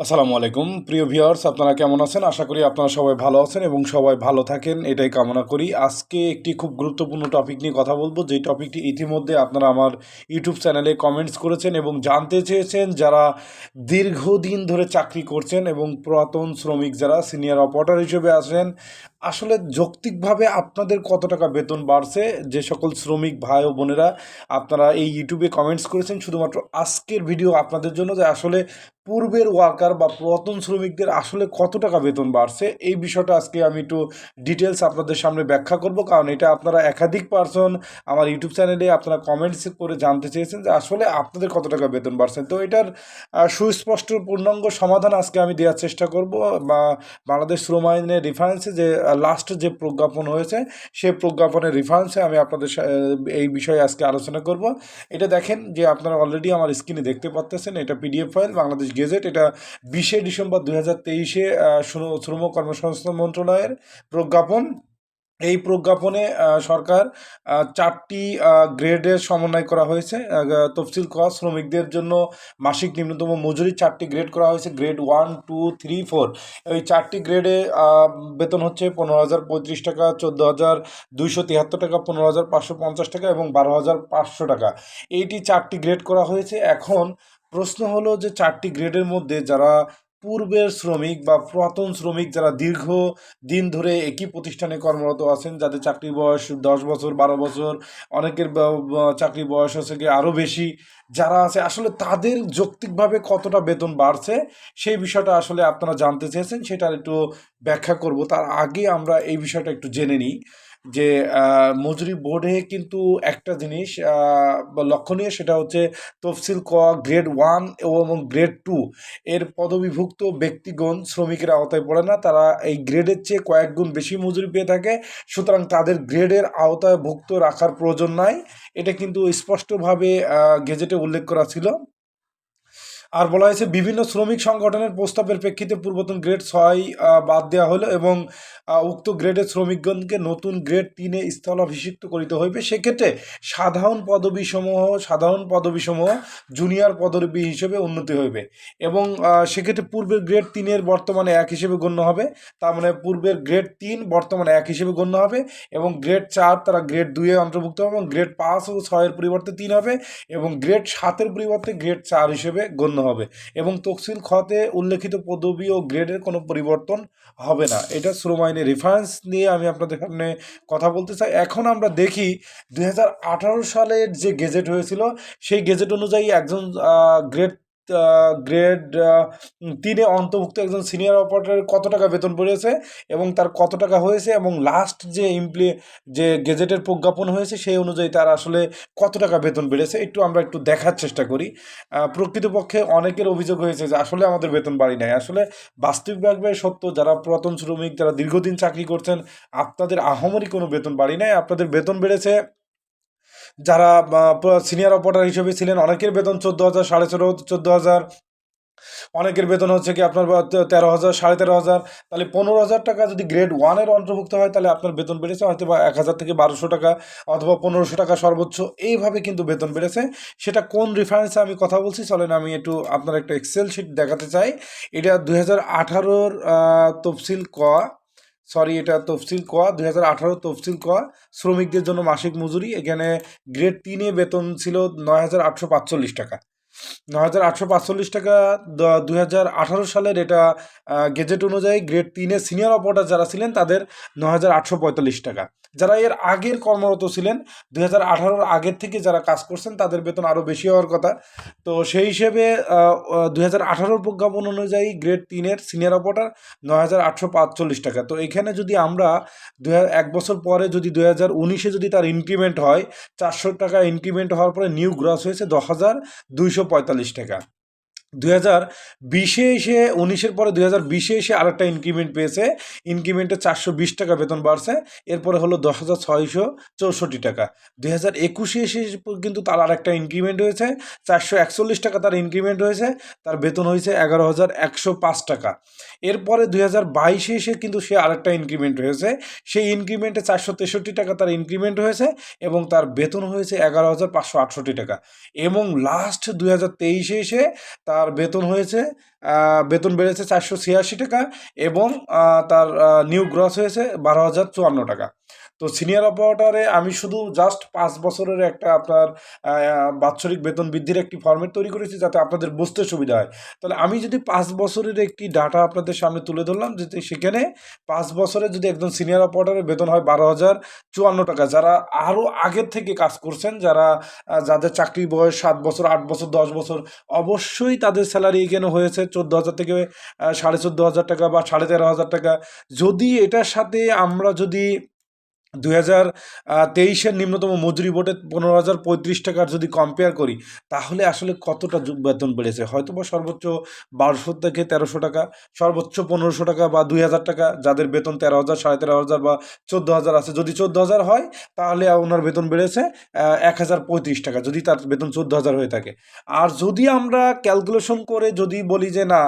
আসসালামু আলাইকুম। প্রিয় ভিউয়ার্স, আপনারা কেমন আছেন? আশা করি আপনারা সবাই ভালো আছেন এবং সবাই ভালো থাকেন। এটাই কামনা করি। আজকে একটি খুব গুরুত্বপূর্ণ টপিক নিয়ে কথা বলব। যে টপিকটি ইতিমধ্যে আপনারা আমার ইউটিউব চ্যানেলে কমেন্টস করেছেন এবং জানতে চেয়েছেন, যারা দীর্ঘদিন ধরে চাকরি করছেন এবং পুরাতন শ্রমিক যারা সিনিয়র অপারেটর হিসেবে আছেন, আসলে যৌক্তিকভাবে আপনাদের কত টাকা বেতন বাড়ছে? যে সকল শ্রমিক ভাই ও বোনেরা আপনারা এই ইউটিউবে কমেন্টস করেছেন, শুধুমাত্র আজকের ভিডিও আপনাদের জন্য যে আসলে পূর্বের ওয়ার্কার বা পুরাতন শ্রমিকদের আসলে কত টাকা বেতন বাড়ছে? এই বিষয়টা আজকে আমি একটু ডিটেলস আপনাদের সামনে ব্যাখ্যা করব। কারণ এটা আপনারা একাধিক পার্সন আমার ইউটিউব চ্যানেলে আপনারা কমেন্টস করে জানতে চেয়েছেন যে আসলে আপনাদের কত টাকা বেতন বাড়ছে। তো এটার সুস্পষ্ট পূর্ণাঙ্গ সমাধান আজকে আমি দেওয়ার চেষ্টা করব। বা বাংলাদেশ শ্রম আইনের রেফারেন্সে যে লাস্ট যে প্রজ্ঞাপন হয়েছে সেই প্রজ্ঞাপনের রেফারেন্সে আমি আপনাদের সা- এই বিষয়ে আজকে আলোচনা করব। এটা দেখেন যে আপনারা অলরেডি আমার স্ক্রিনে দেখতে পাচ্তেছেন এটা পিডিএফ ফাইল বাংলাদেশ গেজেট, এটা বিশে ডিসেম্বর দুই হাজার তেইশে শ্রম কর্মসংস্থান মন্ত্রণালয়ের প্রজ্ঞাপন। এই প্রজ্ঞাপনে সরকার চারটি গ্রেডের সমন্বয় করা হয়েছে। তফসিল ক, শ্রমিকদের জন্য মাসিক নিম্নতম মজুরি চারটি গ্রেড করা হয়েছে, grade one, two, three, four. এই চারটি গ্রেডে বেতন হচ্ছে পনেরো হাজার পঁয়ত্রিশ টাকা, চোদ্দ হাজার দুইশো তিয়াত্তর টাকা, পনেরো হাজার পাঁচশো পঞ্চাশ টাকা এবং বারো হাজার পাঁচশো টাকা। এইটি চারটি গ্রেড করা হয়েছে। এখন প্রশ্ন হলো যে চারটি গ্রেডের মধ্যে যারা পূর্বের শ্রমিক বা পুরাতন শ্রমিক, যারা দীর্ঘ দিন ধরে একই প্রতিষ্ঠানে কর্মরত আছেন, যাদের চাকরি বয়স দশ বছর, বারো বছর, অনেকের চাকরি বয়স হচ্ছে গিয়ে আরও বেশি যারা আছে, আসলে তাদের যৌক্তিকভাবে কতটা বেতন বাড়ছে, সেই বিষয়টা আসলে আপনারা জানতে চেয়েছেন সেটার একটু ব্যাখ্যা করব। তার আগে আমরা এই বিষয়টা একটু জেনে নিই যে মজুরি বোর্ডে কিন্তু একটা জিনিস লক্ষণীয় সেটা হচ্ছে তফসিল ক, গ্রেড ওয়ান এবং গ্রেড টু এর পদবিভুক্ত ব্যক্তিগণ শ্রমিকের আওতায় পড়ে না। তারা এই গ্রেডের চেয়ে কয়েক গুণ বেশি মজুরি পেয়ে থাকে। সুতরাং তাদের গ্রেডের আওতায় ভুক্ত রাখার প্রয়োজন নাই। এটা কিন্তু স্পষ্টভাবে গেজেটে উল্লেখ করা ছিল। আর বলা হয়েছে বিভিন্ন শ্রমিক সংগঠনের প্রস্তাবের প্রেক্ষিতে পূর্বতন গ্রেড ছয় বাদ দেওয়া হলো এবং উক্ত গ্রেডের শ্রমিকগণকে নতুন গ্রেড তিনে স্থলাভিষিক্ত করিতে হইবে। সেক্ষেত্রে সাধারণ পদবীসমূহ সাধারণ পদবীসমূহ জুনিয়র পদবী হিসেবে উন্নতি হইবে এবং সেক্ষেত্রে পূর্বের গ্রেড তিনের বর্তমানে এক হিসেবে গণ্য হবে। তার মানে পূর্বের গ্রেড তিন বর্তমানে এক হিসেবে গণ্য হবে এবং গ্রেড চার তারা গ্রেড দুইয়ে অন্তর্ভুক্ত হবে এবং গ্রেড পাঁচ ও ছয়ের পরিবর্তে তিন হবে এবং গ্রেড সাতের পরিবর্তে গ্রেড চার হিসেবে গণ্য হবে এবং তফসিল খতে উল্লেখিত পদবি ও গ্রেডের কোনো পরিবর্তন হবে না। এটা শ্রম আইনের রেফারেন্স নিয়ে আমি আপনাদের সামনে কথা বলতে চাই। এখন আমরা দেখি দু হাজার আঠারো সালের যে গেজেট হয়েছিল, সেই গেজেট অনুযায়ী একজন গ্রেড গ্রেড তিনে অন্তর্ভুক্ত একজন সিনিয়র অপারেটরের কত টাকা বেতন পড়েছে এবং তার কত টাকা হয়েছে এবং লাস্ট যে ইমপ্লি যে গেজেটের প্রজ্ঞাপন হয়েছে সেই অনুযায়ী তার আসলে কত টাকা বেতন বেড়েছে একটু আমরা একটু দেখার চেষ্টা করি। প্রকৃতপক্ষে অনেকের অভিযোগ হয়েছে যে আসলে আমাদের বেতন বাড়ি নাই। আসলে বাস্তবিকভাবে সত্য, যারা পুরাতন শ্রমিক, যারা দীর্ঘদিন চাকরি করছেন, আপনাদের আহামরি কোনো বেতন বাড়ি নাই। আপনাদের বেতন বেড়েছে যারা সিনিয়র অপারেটর হিসেবে ছিলেন, অনেকের বেতন চোদ্দ হাজার, সাড়ে চোদ্দ চোদ্দ হাজার। অনেকের বেতন হচ্ছে কি আপনার তেরো হাজার, সাড়ে তেরো হাজার। তাহলে পনেরো হাজার টাকা যদি গ্রেড ওয়ানের অন্তর্ভুক্ত হয়, তাহলে আপনার বেতন বেড়েছে হয়তো বা এক হাজার থেকে বারোশো টাকা অথবা পনেরোশো টাকা সর্বোচ্চ। এইভাবে কিন্তু বেতন বেড়েছে। সেটা কোন রেফারেন্সে আমি কথা বলছি, চলেন আমি একটু আপনার একটা এক্সেল শিট দেখাতে চাই। এটা দুই হাজার আঠারোর তফসিল ক। সরি, এটা তফসিল ক, দুই হাজার আঠারো তফসিল ক, শ্রমিকদের জন্য মাসিক মজুরি। এখানে গ্রেড তিনে বেতন ছিল নয় হাজার পাঁচচল্লিশ টাকা। নয় পাঁচচল্লিশ টাকা দুই হাজার আঠারো সালের এটা গেজেট অনুযায়ী গ্রেড তিনে সিনিয়র অপারেটার যারা ছিলেন তাদের নয় হাজার পঁয়তাল্লিশ টাকা। যারা এর আগের কর্মরত ছিলেন, দুই হাজার আগের থেকে যারা কাজ করছেন, তাদের বেতন আরও বেশি হওয়ার কথা। তো সেই হিসেবে দুই হাজার প্রজ্ঞাপন অনুযায়ী গ্রেড তিনের সিনিয়র অপারেটর নয় হাজার পাঁচচল্লিশ টাকা। তো এখানে যদি আমরা দু এক বছর পরে যদি দুই হাজার উনিশে যদি তার ইনক্রিমেন্ট হয়, চারশো টাকা ইনক্রিমেন্ট হওয়ার পরে নিউ গ্রস হয়েছে দশ হাজার দুইশো পঁয়তাল্লিশ টাকা। দুই হাজার বিশে এসে, উনিশের পরে দুই হাজার বিশে এসে আরেকটা ইনক্রিমেন্ট পেয়েছে। ইনক্রিমেন্টে চারশো বিশ টাকা বেতন বাড়ছে। এরপরে হলো দশ হাজার ছয়শো চৌষট্টি টাকা। দুই হাজার একুশে এসে কিন্তু তার আরেকটা ইনক্রিমেন্ট হয়েছে। চারশো একচল্লিশ টাকা তার ইনক্রিমেন্ট হয়েছে। তার বেতন হয়েছে এগারো হাজার একশো পাঁচ টাকা। এরপরে দুই হাজার বাইশে এসে কিন্তু সে আরেকটা ইনক্রিমেন্ট হয়েছে। সেই ইনক্রিমেন্টে চারশো তেষট্টি টাকা তার ইনক্রিমেন্ট হয়েছে এবং তার বেতন হয়েছে এগারো হাজার পাঁচশো আটষট্টি টাকা। এবং লাস্ট দুই হাজার তেইশে এসে তার তার বেতন হয়েছে বেতন বেড়েছে চারশো ছিয়াশি টাকা এবং তার নিউ গ্রস হয়েছে বারো হাজার চুয়ান্ন টাকা। তো সিনিয়র অপারেটরে আমি শুধু জাস্ট পাঁচ বছরের একটা আপনার বাৎসরিক বেতন বৃদ্ধির একটি ফর্মেট তৈরি করেছি যাতে আপনাদের বুঝতে সুবিধা হয়। তাহলে আমি যদি পাঁচ বছরের একটি ডাটা আপনাদের সামনে তুলে ধরলাম যে সেখানে পাঁচ বছরে যদি একজন সিনিয়র অপারেটরের বেতন হয় বারো হাজার চুয়ান্ন টাকা, যারা আরও আগের থেকে কাজ করছেন, যারা যাদের চাকরি বয়স সাত বছর, আট বছর, দশ বছর, অবশ্যই তাদের স্যালারি এখানে হয়েছে চোদ্দ হাজার থেকে সাড়ে চোদ্দ হাজার টাকা বা সাড়ে তেরো হাজার টাকা। যদি এটার সাথে আমরা যদি দুই হাজার তেইশের নিম্নতম মজুরি বোর্ডে পনেরো হাজার পঁয়ত্রিশ টাকার যদি কম্পেয়ার করি, তাহলে আসলে কতটা বেতন বেড়েছে? হয়তো বা সর্বোচ্চ বারোশো থেকে তেরোশো টাকা, সর্বোচ্চ পনেরোশো টাকা বা দুই হাজার টাকা, যাদের বেতন তেরো হাজার, সাড়ে তেরো হাজার বা চোদ্দ হাজার আছে। যদি চোদ্দ হাজার হয়, তাহলে ওনার বেতন বেড়েছে এক হাজার পঁয়ত্রিশ টাকা, যদি তার বেতন চোদ্দ হাজার হয়ে থাকে। আর যদি আমরা ক্যালকুলেশন করে যদি বলি যে না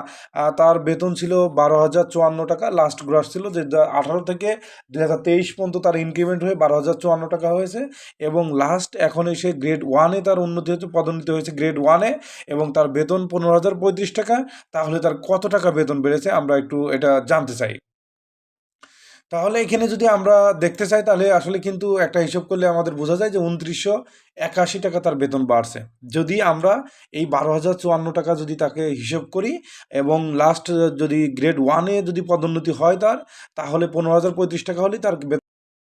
তার বেতন ছিল বারো হাজার চুয়ান্ন টাকা লাস্ট গ্রাস ছিল যে আঠারো থেকে দুই হাজার তেইশ পর্যন্ত তার ইনক্রিমেন্ট হয়ে বারো হাজার চুয়ান্ন টাকা হয়েছে এবং লাস্ট এখন এসে গ্রেড ওয়ানে তার উন্নতি হয়েছে, পদোন্নতি হয়েছে গ্রেড ওয়ানে এবং তার বেতন পনেরো হাজার পঁয়ত্রিশ টাকা। তাহলে তার কত টাকা বেতন বেড়েছে আমরা একটু এটা জানতে চাই। তাহলে এখানে যদি আমরা দেখতে চাই তাহলে আসলে কিন্তু একটা হিসাব করলে আমাদের বোঝা যায় যে উনত্রিশশো একাশি টাকা তার বেতন বাড়ছে। যদি আমরা এই বারো হাজার চুয়ান্ন টাকা যদি তাকে হিসেব করি এবং লাস্ট যদি গ্রেড ওয়ানে যদি পদোন্নতি হয় তার, তাহলে পনেরো হাজার পঁয়ত্রিশ টাকা হলেই তার বেতন